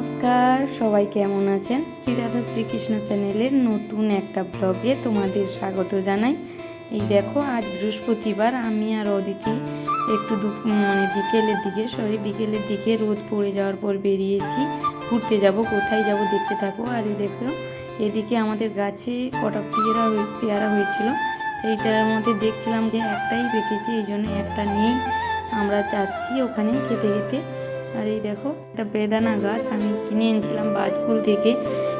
নমস্কার, সবাই কেমন আছেন? শ্রীরাধা শ্রীকৃষ্ণ চ্যানেলের নতুন একটা ব্লগে তোমাদের স্বাগত জানাই। এই দেখো, আজ বৃহস্পতিবার, আমি আর অদিতি একটু দু মানে বিকেলের দিকে সরি বিকেলের দিকে রোদ পড়ে যাওয়ার পর বেরিয়েছি। ঘুরতে যাব, কোথায় যাব দেখতে থাকো। আর এই দেখো, এদিকে আমাদের গাছে কটা পেয়ারা পেয়ারা হয়েছিল। সেইটার মধ্যে দেখছিলাম যে একটাই পেকেছে এই জন্য একটা নিয়েই আমরা যাচ্ছি ওখানে খেতে খেতে। আর এই দেখো, একটা বেদানা গাছ আমি কিনে এনেছিলাম বাজকুল থেকে,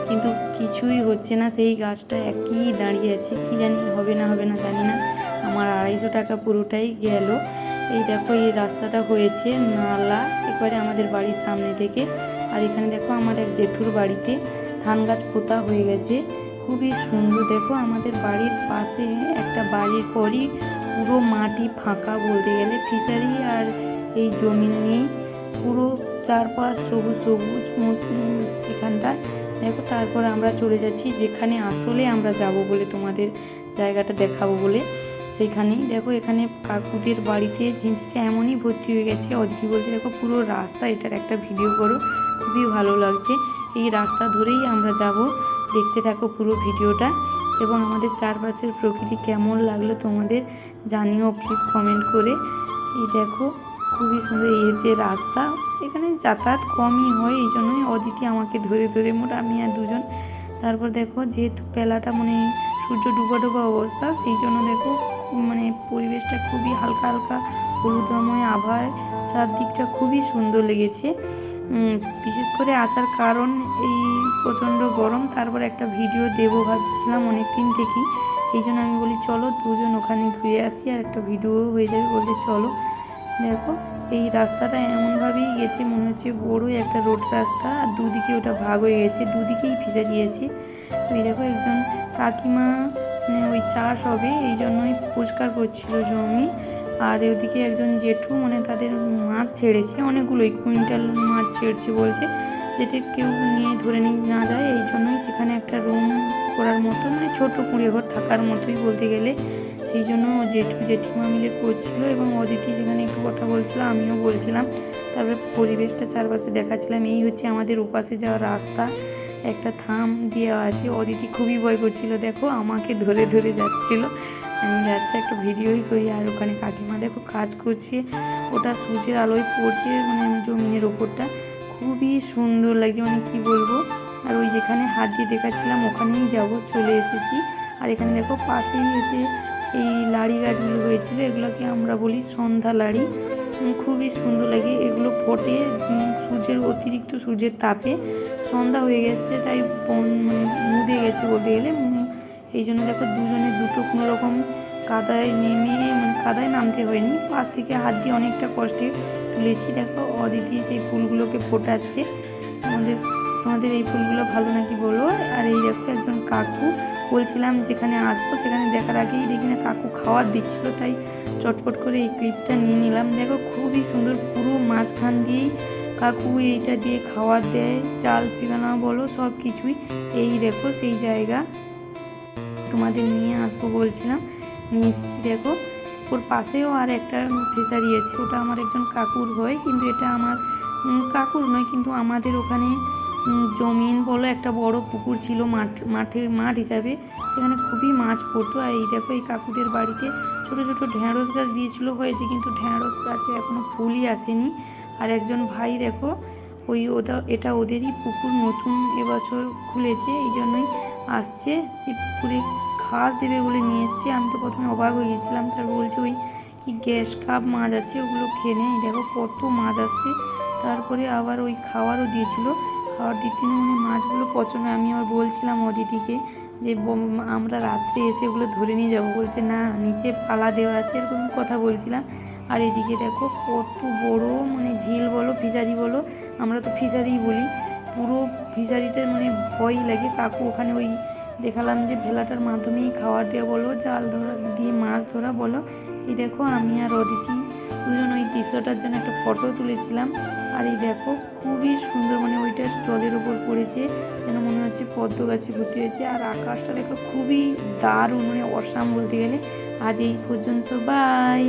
কিন্তু কিছুই হচ্ছে না। সেই গাছটা একই দাঁড়িয়ে আছে, কি জানি হবে না হবে না জানি না। আমার আড়াইশো টাকা পুরোটাই গেল। এই দেখো, এই রাস্তাটা হয়েছে নালা, একবারে আমাদের বাড়ির সামনে থেকে। আর এখানে দেখো, আমার এক জেঠুর বাড়িতে ধান গাছ পোতা হয়ে গেছে। খুবই সুন্দর, দেখো, আমাদের বাড়ির পাশে একটা বাড়ির পরই পুরো মাটি ফাঁকা বলতে গেলে। ফিশারি আর এই জমি নিয়েই পুরো চারপাশ সবুজ সবুজ সেখানটায় দেখো, তারপর আমরা চলে যাচ্ছি, যেখানে আসলে আমরা যাব বলে তোমাদের জায়গাটা দেখাবো বলে। সেইখানেই, দেখো, এখানে কাকুদের বাড়িতে ঝিঁঝিটা এমনই ভর্তি হয়ে গেছে। অদিতি বলছে, দেখো, পুরো রাস্তা, এটার একটা ভিডিও করো। খুবই ভালো লাগছে। এই রাস্তা ধরেই আমরা যাব। দেখতে থাকো পুরো ভিডিওটা। এবং আমাদের চারপাশের প্রকৃতি কেমন লাগল তোমাদের জানিও প্লিজ কমেন্ট করে। এই দেখো খুবই সুন্দর। এই হচ্ছে রাস্তা, এখানে যাতায়াত কমই হয়, এই জন্যই অদিতি আমাকে ধরে ধরে মোট আমি আর দুজন। তারপর দেখো, যেহেতু বেলাটা মানে সূর্য ডুবা ডুবা অবস্থা, সেই জন্য দেখো মানে পরিবেশটা খুবই হালকা হালকা, হলুদময় আবহাওয়ায় চারদিকটা খুবই সুন্দর লেগেছে। বিশেষ করে আসার কারণ এই প্রচণ্ড গরম, তারপর একটা ভিডিও দেবো ভাবছিলাম অনেক দিন থেকেই। এই জন্য আমি বলি, চলো দুজন ওখানে ঘুরে আসি, আর একটা ভিডিও হয়ে যাবে বলতে চলো। দেখো, এই রাস্তাটা এমনভাবেই গেছে, মনে হচ্ছে বড় একটা রোড রাস্তা। আর দুদিকে ওটা ভাগ হয়ে গেছে, দুদিকেই ফিসারি আছে ওই দেখো একজন কাকিমা মানে ওই চাষ হবে, এই জন্যই পরিষ্কার করছিল জমি। আর ওদিকে একজন জেঠু মানে তাদের মাছ ছেড়েছে, অনেকগুলোই কুইন্টাল মাছ ছেড়েছে বলছে যেতে কেউ নিয়ে ধরে নিয়ে না যায়। এই জন্যই সেখানে একটা রুম করার মতো মানে ছোট কুঁড়ে ঘর থাকার মতোই বলতে গেলে। সেই জন্য জেঠু জেঠিমা মিলে করছিল এবং অদিতি যেখানে একটু কথা বলছিল, আমিও বলছিলাম। তারপরে পরিবেশটা চারপাশে দেখাচ্ছিলাম। এই হচ্ছে আমাদের উপাসে যাওয়ার রাস্তা, একটা থাম দেওয়া আছে। অদিতি খুবই ভয় করছিল, দেখো, আমাকে ধরে ধরে যাচ্ছিল। আমি যাচ্ছি, একটা ভিডিওই করি আর ওখানে কাকিমা দেখো কাজ করছে। ওটা সূর্যের আলোয় পড়ছে মানে জমিনের ওপরটা। খুবই সুন্দর লাগছে মানে কি বলব? আর ওই যেখানে হাত দিয়ে দেখাচ্ছিলাম, ওখানেই যাব, চলে এসেছি। আর এখানে দেখো পাশেই হচ্ছে এই লাড়ি গাছগুলো হয়েছিল, এগুলোকে আমরা বলি সন্ধ্যা লাড়ি। খুবই সুন্দর লাগে এগুলো ফোটে সূর্যের অতিরিক্ত সূর্যের তাপে। সন্ধ্যা হয়ে গেছে, তাই মানে মুদে গেছে বলতে গেলে। এই জন্য দেখো দুজনে দুটো কোনো রকম কাদায় নেমে মানে কাদায় নামতে হয়নি। পাশ থেকে হাত দিয়ে অনেকটা কষ্টে তুলেছি। দেখো অদিতি সেই ফুলগুলোকে ফোটাচ্ছে। আমাদের, তোমাদের এই ফুলগুলো ভালো নাকি বলো? আর এই দেখো একজন কাকু। বলছিলাম যেখানে আসব, সেখানে দেখার আগেই দেখি না কাকু খাওয়ার দিচ্ছিল, তাই চটপট করে এই ক্লিপটা নিয়ে নিলাম। দেখো খুবই সুন্দর পুরো মাঝখান দিয়েই কাকু এইটা দিয়ে খাওয়ার দেয়, চাল পিগানা বলো সব কিছুই। এই দেখো সেই জায়গা। তোমাদের নিয়ে আসব বলছিলাম, নিয়ে এসেছি দেখো। ওর পাশেও আর একটা ফিশারি আছে, ওটা আমার একজন কাকুর হয়, কিন্তু এটা আমার কাকুর নয়, কিন্তু আমাদের ওখানে জমিন বলো, একটা বড় পুকুর ছিল মাঠ, মাঠে, মাঠ হিসাবে। সেখানে খুবই মাছ পড়তো। আর এই দেখো, এই কাকুদের বাড়িতে ছোট ছোট ঢ্যাঁড়স গাছ দিয়েছিল হয়েছে, কিন্তু ঢ্যাঁড়স গাছে এখনও ফুলই আসেনি। আর একজন ভাই দেখো, ওই ওটা এটা ওদেরই পুকুর নতুন এবছর খুলেছে, এই জন্যই আসছে। সে পুকুরে ঘাস দেবে বলে নিয়ে এসছে। আমি তো প্রথমে অবাক হয়ে গেছিলাম। তারপর বলছে, ওই কি গ্যাস কাপ মাছ আছে, ওগুলো খেয়ে নেয় দেখো, কত মাছ আসছে। তারপরে আবার ওই খাওয়ারও দিয়েছিল। খাওয়ার দিতে মানে মাছগুলো পছন্দ আমি আবার বলছিলাম অদিতিকে যে আমরা রাত্রে এসে ওগুলো ধরে নিয়ে যাব। বলছে, না, নিচে পালা দেওয়া আছে, এরকম কথা বলছিলাম। আর এদিকে দেখো কত বড় মানে ঝিল বলো, ফিশারি বলো, আমরা তো ফিশারি বলি। পুরো ফিশারিটার মানে ভয় লাগে। কাকু ওখানে ওই দেখালাম যে ভেলাটার মাধ্যমেই খাবার দেওয়া বলো, জাল ধরা দিয়ে মাছ ধরা বলো। এই দেখো আমি আর অদিতি দুজন ওই দৃশ্যটার জন্য একটা ফটো তুলেছিলাম। আর এই দেখো, খুবই সুন্দর মানে ওইটা জলের ওপর পড়েছে, যেন মনে হচ্ছে পদ্ম গাছে ভর্তি হয়েছে। আর আকাশটা দেখো খুবই দারুণ মানে অসাম বলতে গেলে। আজ এই পর্যন্ত বাই